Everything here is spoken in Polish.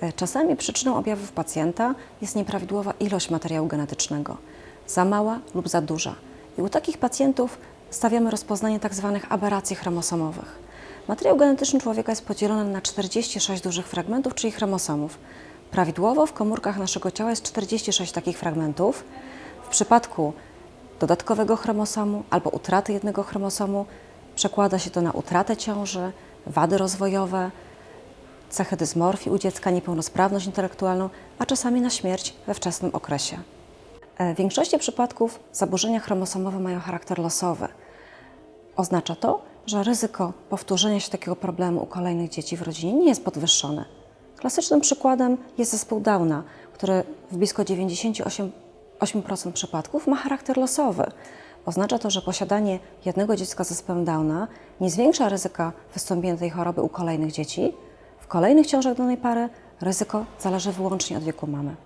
E, Czasami przyczyną objawów pacjenta jest nieprawidłowa ilość materiału genetycznego, za mała lub za duża. I u takich pacjentów stawiamy rozpoznanie tzw. aberracji chromosomowych. Materiał genetyczny człowieka jest podzielony na 46 dużych fragmentów, czyli chromosomów. Prawidłowo w komórkach naszego ciała jest 46 takich fragmentów. W przypadku dodatkowego chromosomu albo utraty jednego chromosomu przekłada się to na utratę ciąży, wady rozwojowe, cechy dysmorfii u dziecka, niepełnosprawność intelektualną, a czasami na śmierć we wczesnym okresie. E, W większości przypadków zaburzenia chromosomowe mają charakter losowy. Oznacza to, że ryzyko powtórzenia się takiego problemu u kolejnych dzieci w rodzinie nie jest podwyższone. Klasycznym przykładem jest zespół Downa, który w blisko 98% 8% przypadków ma charakter losowy. Oznacza to, że posiadanie jednego dziecka z zespołem Downa nie zwiększa ryzyka wystąpienia tej choroby u kolejnych dzieci. W kolejnych ciążach danej pary ryzyko zależy wyłącznie od wieku mamy.